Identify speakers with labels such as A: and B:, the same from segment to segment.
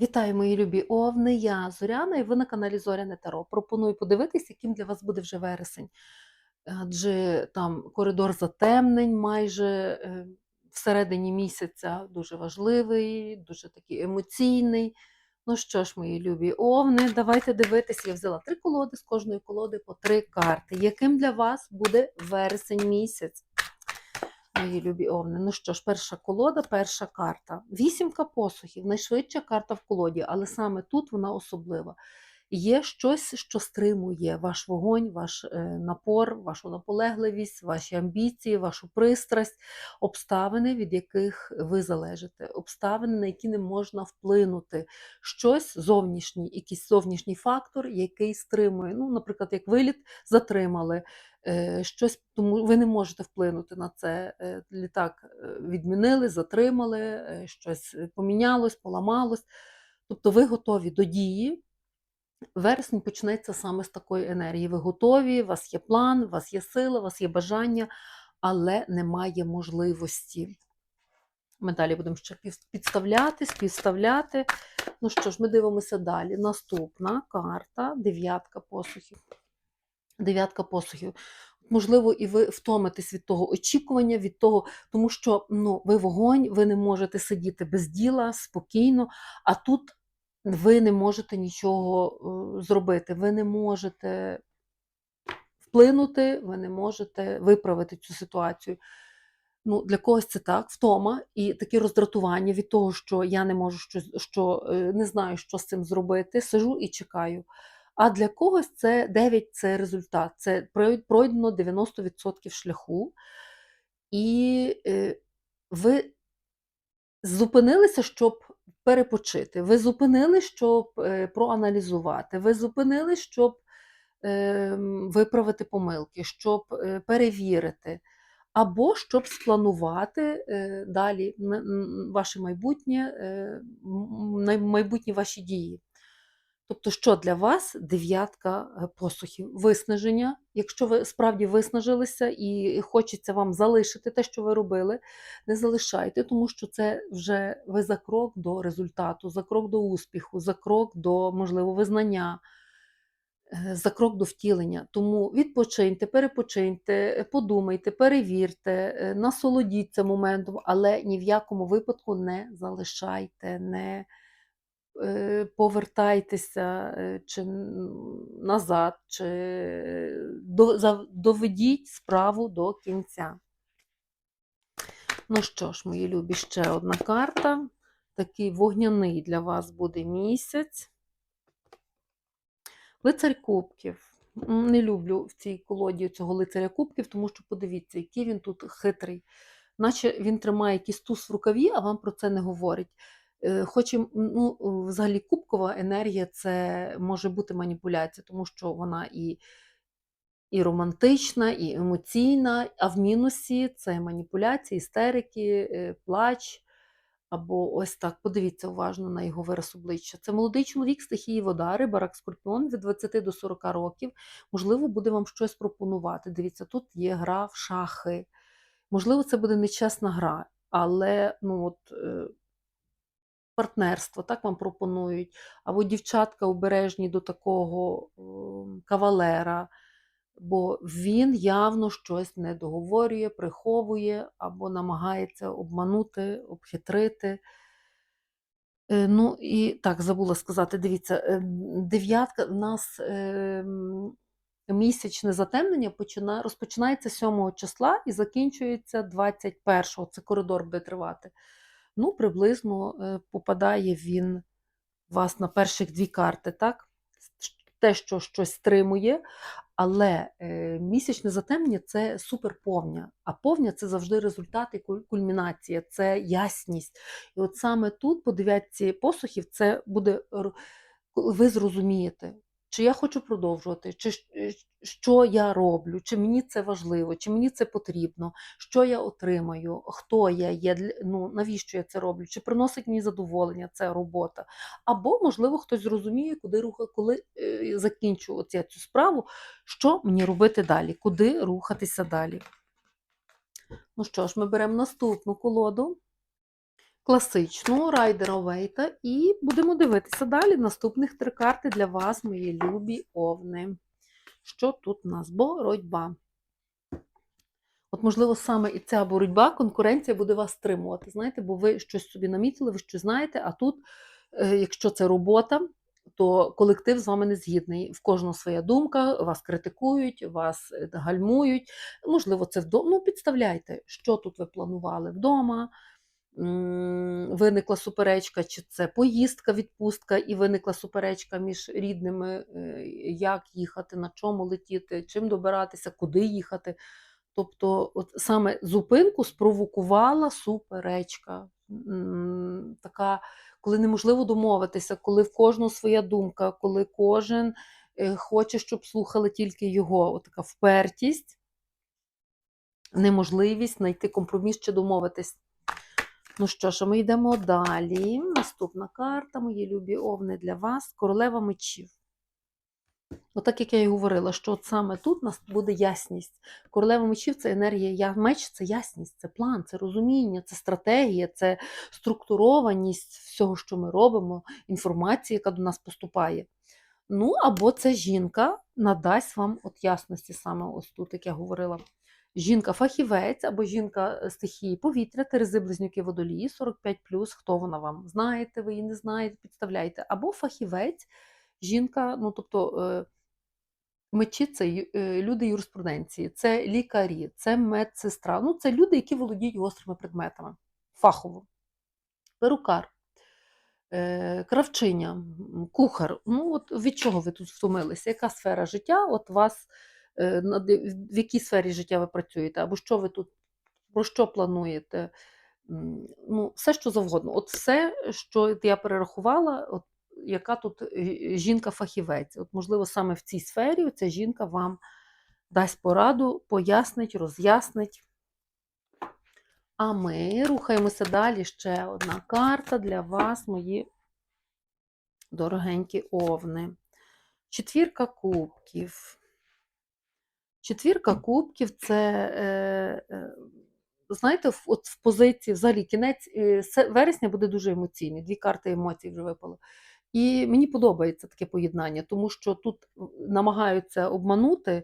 A: Вітаю, мої любі овни! Я Зоряна, і ви на каналі Зоряне Таро. Пропоную подивитись, яким для вас буде вже вересень. Адже там коридор затемнень майже е, всередині місяця дуже важливий, дуже такий емоційний. Ну що ж, мої любі овни, давайте дивитись. Я взяла три колоди з кожної колоди по три карти. Яким для вас буде вересень місяць? Мої любі овни. Ну що ж, перша колода, перша карта. Вісімка посухів, найшвидша карта в колоді, але саме тут вона особлива. Є щось, що стримує ваш вогонь, ваш е, напор, вашу наполегливість, ваші амбіції, вашу пристрасть, обставини, від яких ви залежите, обставини, на які не можна вплинути. Щось зовнішній, якийсь зовнішній фактор, який стримує. Ну, наприклад, як виліт затримали, е, щось, тому ви не можете вплинути на це. Е, Літак відмінили, затримали, щось помінялось, поламалось. Тобто ви готові до дії. Вересень почнеться саме з такої енергії. Ви готові, у вас є план, у вас є сила, у вас є бажання, але немає можливості. Ми далі будемо ще підставляти, співставляти. Ну що ж, ми дивимося далі. Наступна карта дев'ятка посухів. Дев'ятка посухів. Можливо, і ви втомитесь від того очікування, від того, тому що ну, ви вогонь, ви не можете сидіти без діла спокійно, а тут ви не можете нічого е, зробити, ви не можете вплинути, ви не можете виправити цю ситуацію. Ну, для когось це так, втома і такі роздратування від того, що я не можу щось, що е, не знаю, що з цим зробити, сижу і чекаю. А для когось це 9 це результат. Це пройдено 90% шляху, і е, ви зупинилися, щоб перепочити. Ви зупинили, щоб е, проаналізувати. Ви зупинили, щоб ем, виправити помилки, щоб е, перевірити, або щоб спланувати е, далі ваше майбутнє, е, майбутні ваші дії. Тобто, що для вас дев'ятка е, посухів? Виснаження. Якщо ви справді виснажилися і хочеться вам залишити те, що ви робили, не залишайте, тому що це вже ви за крок до результату, за крок до успіху, за крок до, можливо, визнання, е, за крок до втілення. Тому відпочиньте, перепочиньте, е, подумайте, перевірте, насолодіться моментом, але ні в якому випадку не залишайте, не повертайтеся е, чи назад, чи е, доведіть справу до кінця. Ну що ж, мої любі, ще одна карта. Такий вогняний для вас буде місяць. Лицарь кубків. Не люблю в цій колоді цього лицаря кубків, тому що подивіться, який він тут хитрий. Наче він тримає якийсь туз в рукаві, а вам про це не говорить. Е, Хоче, ну, взагалі, кубкова енергія це може бути маніпуляція, тому що вона і, і романтична, і емоційна, а в мінусі це маніпуляції, істерики, е, плач. Або ось так, подивіться уважно на його вираз обличчя. Це молодий чоловік стихії вода, риба, рак, скорпіон від 20 до 40 років. Можливо, буде вам щось пропонувати. Дивіться, тут є гра в шахи. Можливо, це буде нечесна гра, але ну, от, е, партнерство так вам пропонують. Або дівчатка обережні до такого ем, кавалера, бо він явно щось не договорює, приховує або намагається обманути, обхитрити. Е, Ну і так, забула сказати, дивіться, е, дев'ятка в нас місячне затемнення почина, розпочинається 7 числа і закінчується 21-го. Це коридор буде тривати. Ну, приблизно е, попадає він у вас на перших дві карти, так? Те, що щось стримує, але е, місячне затемнення це суперповня, а повня це завжди результат і куль- кульмінація, це ясність. І от саме тут, по дев'ятці посухів, це буде ви зрозумієте, чи я хочу продовжувати, чи е, що я роблю, чи мені це важливо, чи мені це потрібно, що я отримаю, хто я є, ну, навіщо я це роблю, чи приносить мені задоволення ця робота. Або, можливо, хтось зрозуміє, куди руха, коли е, закінчу оця цю справу, що мені робити далі, куди рухатися далі. Ну що ж, ми беремо наступну колоду. Класичну райдера Вейта. І будемо дивитися далі. Наступних три карти для вас, мої любі овни. Що тут у нас? Боротьба. От, можливо, саме і ця боротьба, конкуренція буде вас стримувати. Знаєте, бо ви щось собі намітили, ви щось знаєте, а тут, е, якщо це робота, то колектив з вами не згідний. В кожного своя думка, вас критикують, вас е, гальмують. Можливо, це вдома. Ну, підставляйте, що тут ви планували вдома. Виникла суперечка, чи це поїздка, відпустка, і виникла суперечка між рідними, е, як їхати, на чому летіти, чим добиратися, куди їхати. Тобто, от саме зупинку спровокувала суперечка. Така, коли неможливо домовитися, коли в кожного своя думка, коли кожен е, хоче, щоб слухали тільки його. От така впертість, неможливість знайти компроміс чи домовитись. Ну що ж, ми йдемо далі. Наступна карта, мої любі овни для вас королева мечів. Отак, як я і говорила, що от саме тут у нас буде ясність. Королева мечів це енергія, меч це ясність, це план, це розуміння, це стратегія, це структурованість всього, що ми робимо, інформації, яка до нас поступає. Ну, або це жінка надасть вам от ясності, саме ось тут, як я говорила. Жінка-фахівець або жінка е, стихії повітря, Терези, близнюки водолії, 45 хто вона вам? Знаєте, ви її не знаєте, підставляйте. Або фахівець, жінка, ну тобто е, мечі це е, люди юриспруденції, це лікарі, це медсестра. Ну, це люди, які володіють гострими предметами фахово. Перукар, кравчиня, кухар. Ну, от від чого ви тут втомилися? Яка сфера життя? От вас в якій сфері життя ви працюєте? Або що ви тут про що плануєте? Ну, все, що завгодно. От все, що я перерахувала, от яка тут е, жінка-фахівець. От, можливо, саме в цій сфері ця жінка вам дасть пораду, пояснить, роз'яснить. А ми рухаємося далі. Ще одна карта для вас, мої дорогенькі овни. Четвірка кубків. Четвірка кубків це, е, е, знаєте, в- от в позиції взагалі кінець е, вересня буде дуже емоційний. Дві карти емоцій вже випали. І мені подобається таке поєднання, тому що тут намагаються обманути,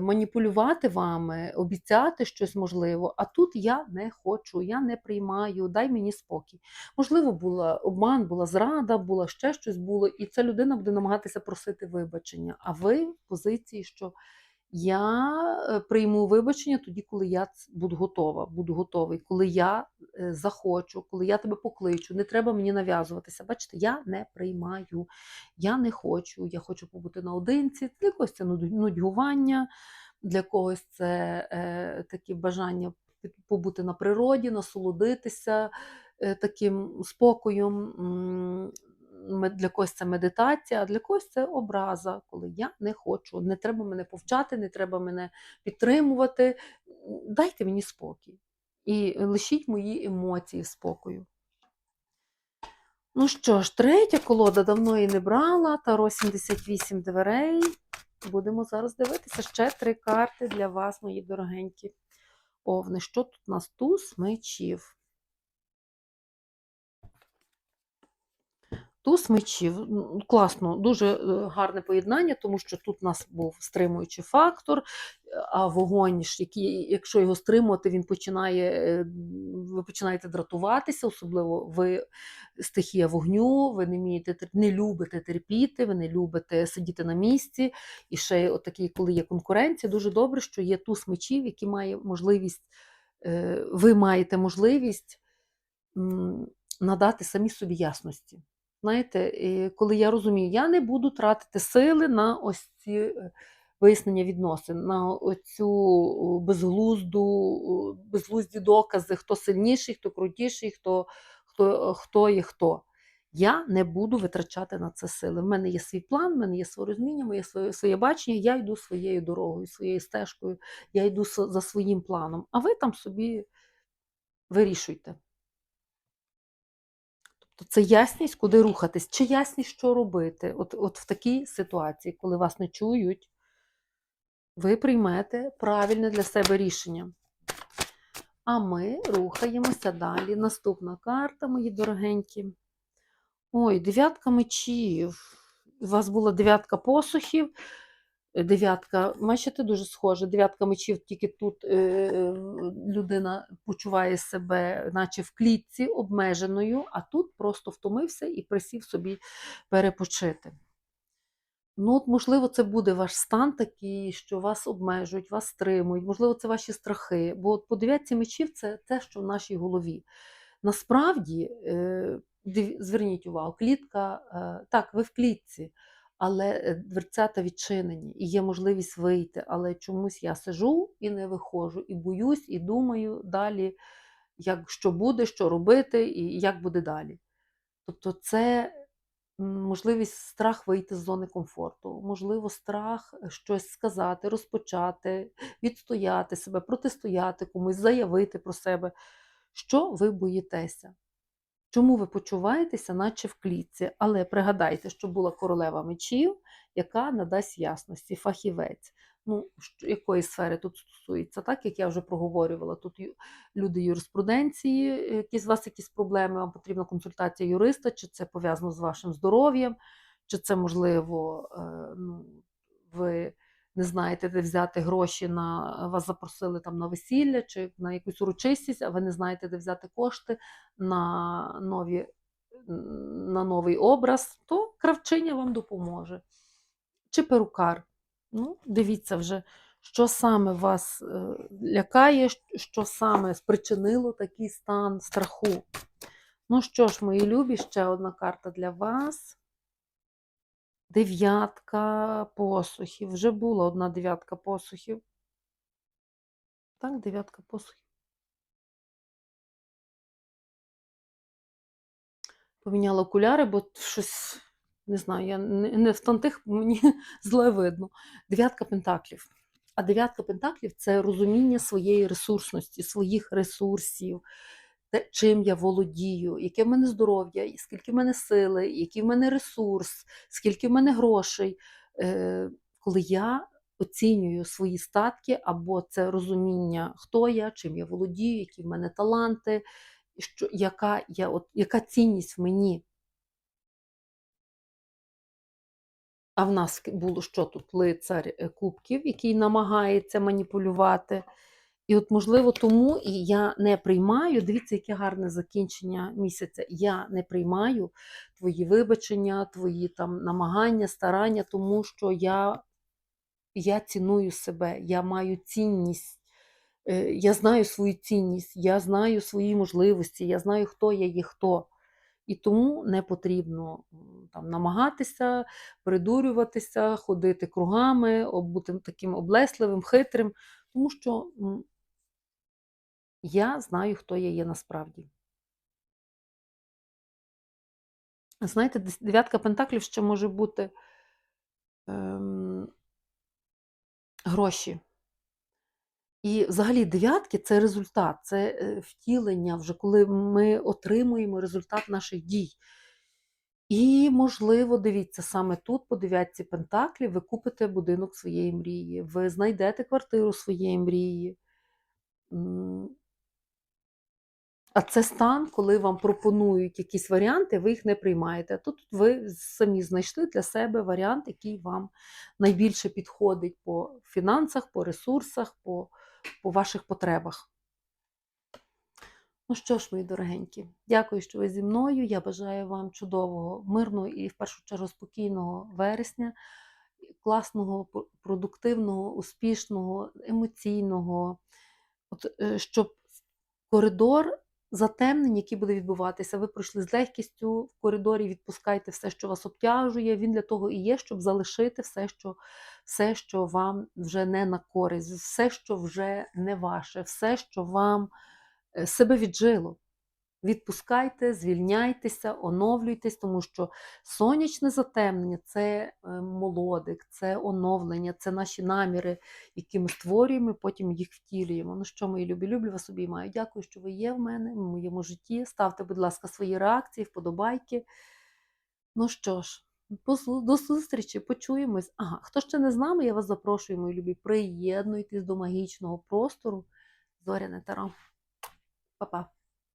A: маніпулювати вами, обіцяти щось можливо. А тут я не хочу, я не приймаю, дай мені спокій. Можливо, була обман, була зрада, була ще щось було, і ця людина буде намагатися просити вибачення. А ви в позиції, що я е, прийму вибачення тоді, коли я буду готова, буду готовий, коли я е, захочу, коли я тебе покличу. Не треба мені нав'язуватися. Бачите, я не приймаю, я не хочу, я хочу побути наодинці. Для когось це нуд- нудьгування, для когось це е, такі бажання побути на природі, насолодитися е, таким спокоєм. Для когось це медитація, а для когось це образа, коли я не хочу. Не треба мене повчати, не треба мене підтримувати. Дайте мені спокій. І лишіть мої емоції спокою. Ну що ж, третя колода давно її не брала. Таро 78 дверей. Будемо зараз дивитися ще три карти для вас, мої дорогенькі овни. Що тут у нас? Туз мечів. Туз мечів. Класно, дуже е, гарне поєднання, тому що тут у нас був стримуючий фактор, а вогонь, який, якщо його стримувати, він починає, е, ви починаєте дратуватися, особливо ви стихія вогню, ви не вмієте не любите терпіти, ви не любите сидіти на місці. І ще отакий, коли є конкуренція, дуже добре, що є туз мечів, який має можливість, е, ви маєте можливість надати самі собі ясності. Знаєте, коли я розумію, я не буду тратити сили на ось ці е, вияснення відносин, на оцю безглузду, безглузді докази, хто сильніший, хто крутіший, хто, хто, хто є хто. Я не буду витрачати на це сили. В мене є свій план, в мене є своє розуміння, моє своє, своє бачення. Я йду своєю дорогою, своєю стежкою, я йду за своїм планом. А ви там собі вирішуйте. Тобто це ясність, куди рухатись, чи ясність, що робити. От, от в такій ситуації, коли вас не чують, ви приймете правильне для себе рішення. А ми рухаємося далі. Наступна карта, мої дорогенькі. Ой, дев'ятка мечів. У вас була дев'ятка посухів. Дев'ятка, бачите, дуже схоже. Дев'ятка мечів, тільки тут е, людина почуває себе, наче в клітці обмеженою, а тут просто втомився і присів собі перепочити. Ну, от, можливо, це буде ваш стан такий, що вас обмежують, вас стримують, можливо, це ваші страхи. Бо от по дев'ятці мечів це те, що в нашій голові. Насправді, е, зверніть увагу, клітка, е, так, ви в клітці, але е, дверцята відчинені, і є можливість вийти. Але чомусь я сижу і не виходжу, і боюсь, і думаю далі, як, що буде, що робити, і як буде далі. Тобто, це можливість страх вийти з зони комфорту, можливо, страх е, щось сказати, розпочати, відстояти себе, протистояти комусь, заявити про себе. Що ви боїтеся? Чому ви почуваєтеся, наче в клітці? Але пригадайте, що була королева мечів, яка надасть ясності, фахівець. Ну, якої сфери тут стосується, так як я вже проговорювала, тут люди юриспруденції, якісь у вас якісь проблеми, вам потрібна консультація юриста, чи це пов'язано з вашим здоров'ям, чи це можливо, е, ну, ви не знаєте, де взяти гроші на вас запросили там на весілля чи на якусь урочистість, а ви не знаєте, де взяти кошти на, нові, на новий образ, то кравчиня вам допоможе. Чи перукар. Ну, дивіться вже, що саме вас е, лякає, що саме спричинило такий стан страху. Ну що ж, мої любі, ще одна карта для вас. Дев'ятка посухів. Вже була одна дев'ятка посухів. Так, дев'ятка посухів. Поміняла окуляри, бо щось, не знаю, я не, в тантих, мені зле видно. Дев'ятка пентаклів. А дев'ятка пентаклів це розуміння своєї ресурсності, своїх ресурсів, те, чим я володію, яке в мене здоров'я, скільки в мене сили, який в мене ресурс, скільки в мене грошей. Е, коли я оцінюю свої статки, або це розуміння, хто я, чим я володію, які в мене таланти, що, яка, я, от, яка цінність в мені. А в нас було що тут? Лицар е, кубків, який намагається маніпулювати. І от, можливо, тому і я не приймаю. Дивіться, яке гарне закінчення місяця. Я не приймаю твої вибачення, твої там намагання, старання, тому що я, я ціную себе, я маю цінність. Е, Я знаю свою цінність, я знаю свої можливості, я знаю, хто я є хто. І тому не потрібно там, намагатися, придурюватися, ходити кругами, бути таким облесливим, хитрим, тому що я знаю, хто я є насправді. Знаєте, дев'ятка пентаклів ще може бути ем, гроші. І взагалі дев'ятки це результат, це е, втілення, вже коли ми отримуємо результат наших дій. І, можливо, дивіться, саме тут, по дев'ятці пентаклів, ви купите будинок своєї мрії, ви знайдете квартиру своєї мрії. А це стан, коли вам пропонують якісь варіанти, ви їх не приймаєте. Тут ви самі знайшли для себе варіант, який вам найбільше підходить по фінансах, по ресурсах, по, по ваших потребах. Ну що ж, мої дорогенькі, дякую, що ви зі мною. Я бажаю вам чудового, мирного і в першу чергу спокійного вересня, класного, продуктивного, успішного, емоційного, От, е, щоб коридор затемнень, які буде відбуватися, ви пройшли з легкістю в коридорі, відпускайте все, що вас обтяжує. Він для того і є, щоб залишити все, що, все, що вам вже не на користь, все, що вже не ваше, все, що вам е, себе віджило. Відпускайте, звільняйтеся, оновлюйтесь, тому що сонячне затемнення це е, молодик, це оновлення, це наші наміри, які ми створюємо, потім їх втілюємо. Ну що, мої любі, люблю вас обіймаю. Дякую, що ви є в мене, в моєму житті. Ставте, будь ласка, свої реакції, вподобайки. Ну що ж, до зустрічі, почуємось. Ага, хто ще не з нами, я вас запрошую, мої любі, приєднуйтесь до магічного простору. Зоряне Таро. Па-па.